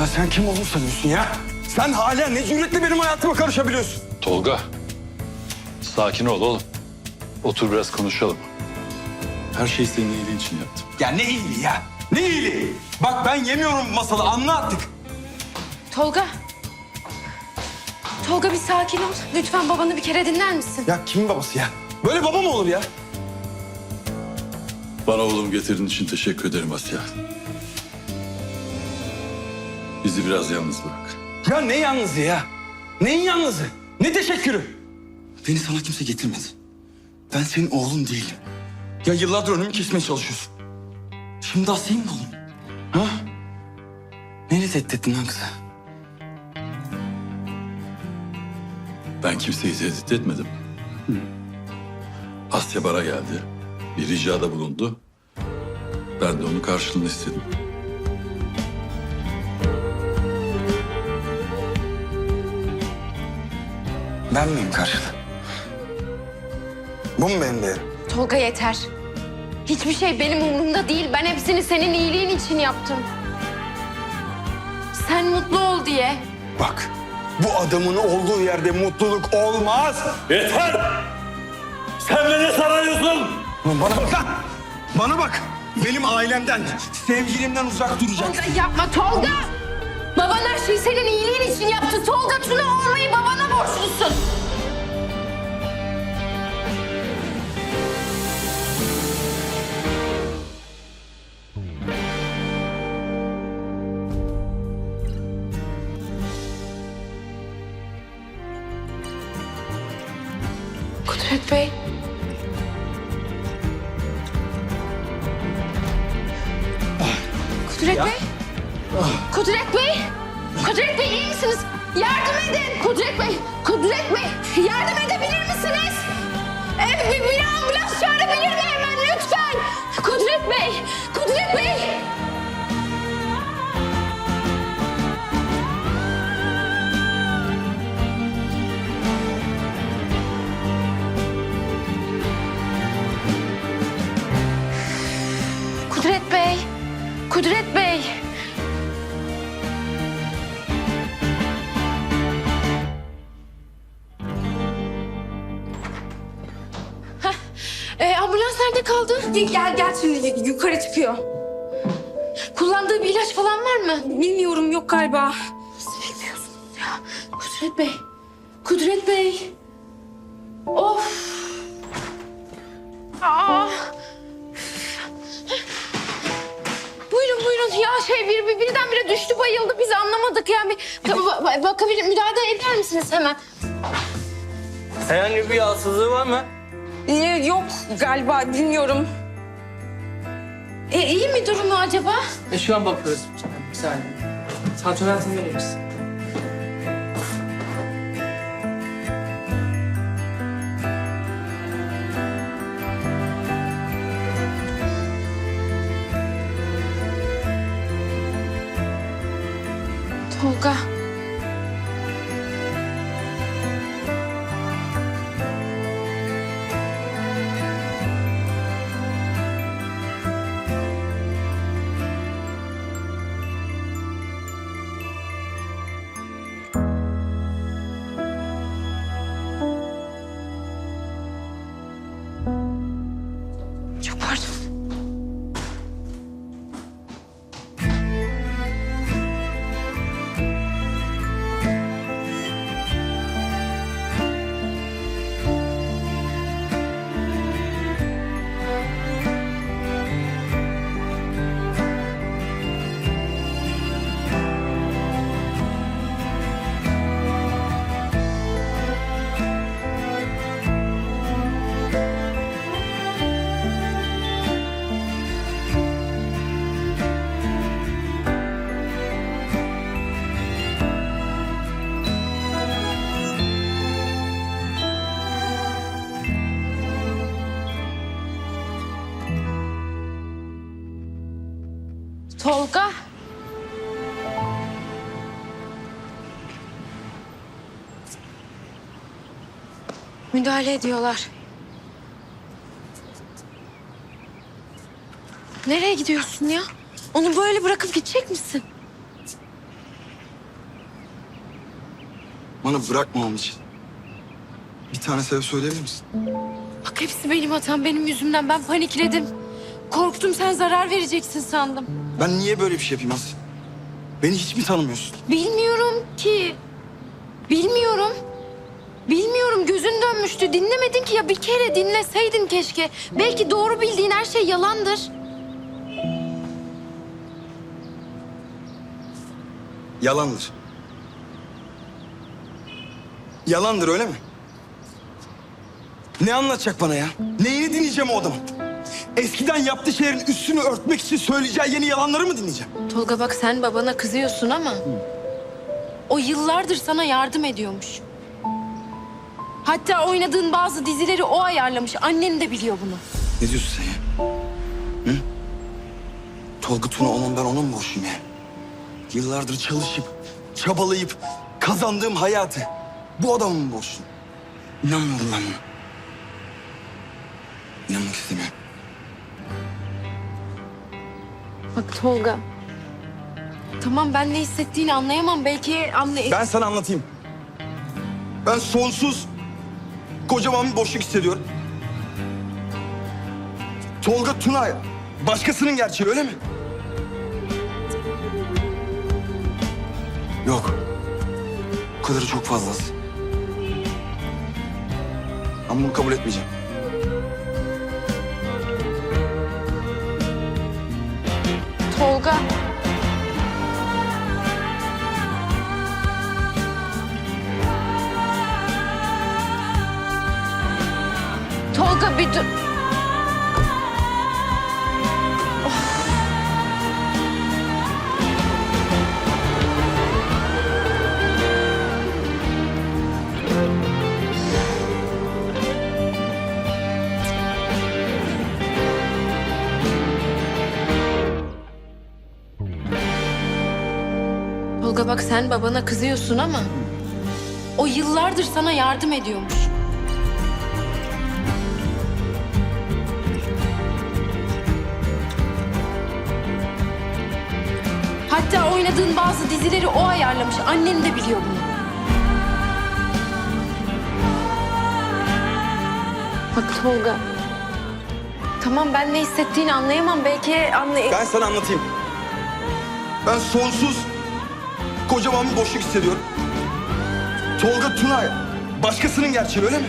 Ya sen kim olduğunu sanıyorsun ya? Sen hala ne cüretle benim hayatıma karışabiliyorsun? Tolga. Sakin ol oğlum. Otur biraz konuşalım. Her şeyi senin iyiliğin için yaptım. Ya ne iyiliği ya? Ne iyiliği? Bak ben yemiyorum masalı anla artık. Tolga. Tolga bir sakin ol. Lütfen babanı bir kere dinler misin? Ya kimin babası ya? Böyle baba mı olur ya? Bana oğlum getirdiğin için teşekkür ederim Asya. Bizi biraz yalnız bırak. Ya ne yalnızı ya? Neyin yalnızı? Ne teşekkürü? Beni sana kimse getirmedi. Ben senin oğlun değilim. Ya yıllardır önümü kesmeye çalışıyorsun. Şimdi Asya'yı mı buldun? Ha? Neyle tehdit ettin lan kızı? Ben kimseyi tehdit etmedim. Asya bana geldi. Bir ricada bulundu. Ben de onun karşılığını istedim. Ben miyim karşıda? Bu mu benim değerim? Tolga yeter. Hiçbir şey benim umurumda değil. Ben hepsini senin iyiliğin için yaptım. Sen mutlu ol diye. Bak, bu adamın olduğu yerde mutluluk olmaz. Yeter! Sen beni sarıyorsun. Lan Bana bak lan! Bana bak! Benim ailemden, sevgilimden uzak duracaksın. Tolga yapma Tolga. Baban her şeyi senin iyiliğin için yaptı. Tolga Tuna borçlusun. Kudret Bey. Kudret Bey. Edin! Kudret Bey! Ambulans nerede kaldı? Gel gel şimdi yukarı çıkıyor. Kullandığı bir ilaç falan var mı? Bilmiyorum yok galiba. Nasıl bilmiyorsunuz ya? Kudret Bey. Kudret Bey. Of. Aa. Buyurun buyurun. Ya şey bir, bir birdenbire düştü bayıldı. Biz anlamadık yani. Ba- bakabilir müdahale eder misiniz hemen? Herhangi bir rahatsızlığı var mı? Ee, yok galiba bilmiyorum. E, iyi mi durumu acaba? E, şu an bakıyoruz. Bir saniye. Satürn altını veririz. Tolga. Tolga. Müdahale ediyorlar. Nereye gidiyorsun ya? Onu böyle bırakıp gidecek misin? bana bırakmamam için bir tane sebep söyleyebilir misin? Bak hepsi benim hatam, benim yüzümden. Ben panikledim. Korktum sen zarar vereceksin sandım. Ben niye böyle bir şey yapayım Aslı? Beni hiç mi tanımıyorsun? Bilmiyorum ki. Bilmiyorum. Bilmiyorum gözün dönmüştü. Dinlemedin ki ya bir kere dinleseydin keşke. Belki doğru bildiğin her şey yalandır. Yalandır. Yalandır öyle mi? Ne anlatacak bana ya? Neyini dinleyeceğim o adamın? Eskiden yaptığı şeylerin üstünü örtmek için söyleyeceği yeni yalanları mı dinleyeceğim? Tolga bak sen babana kızıyorsun ama... ...o yıllardır sana yardım ediyormuş. Hatta oynadığın bazı dizileri o ayarlamış. Annen de biliyor bunu. Ne diyorsun sen ya? Hı? Tolga Tuna onun ben onun borçluyum ya. Yıllardır çalışıp, çabalayıp kazandığım hayatı bu adamın borçluyum. İnanmıyorum ben buna. İnanmak istemiyorum. Bak Tolga. Tamam ben ne hissettiğini anlayamam. Belki anlay... Ben sana anlatayım. Ben sonsuz kocaman bir boşluk hissediyorum. Tolga Tuna başkasının gerçeği öyle mi? Yok. Bu kadarı çok fazlası. Ben bunu kabul etmeyeceğim. Tolga. Tolga bir dur. Tolga bak sen babana kızıyorsun ama... ...o yıllardır sana yardım ediyormuş. Hatta oynadığın bazı dizileri o ayarlamış. Annen de biliyor bunu. Bak Tolga. Tamam ben ne hissettiğini anlayamam. Belki anlay... Ben sana anlatayım. Ben sonsuz kocaman bir boşluk hissediyorum. Tolga Tuna başkasının gerçeği öyle mi?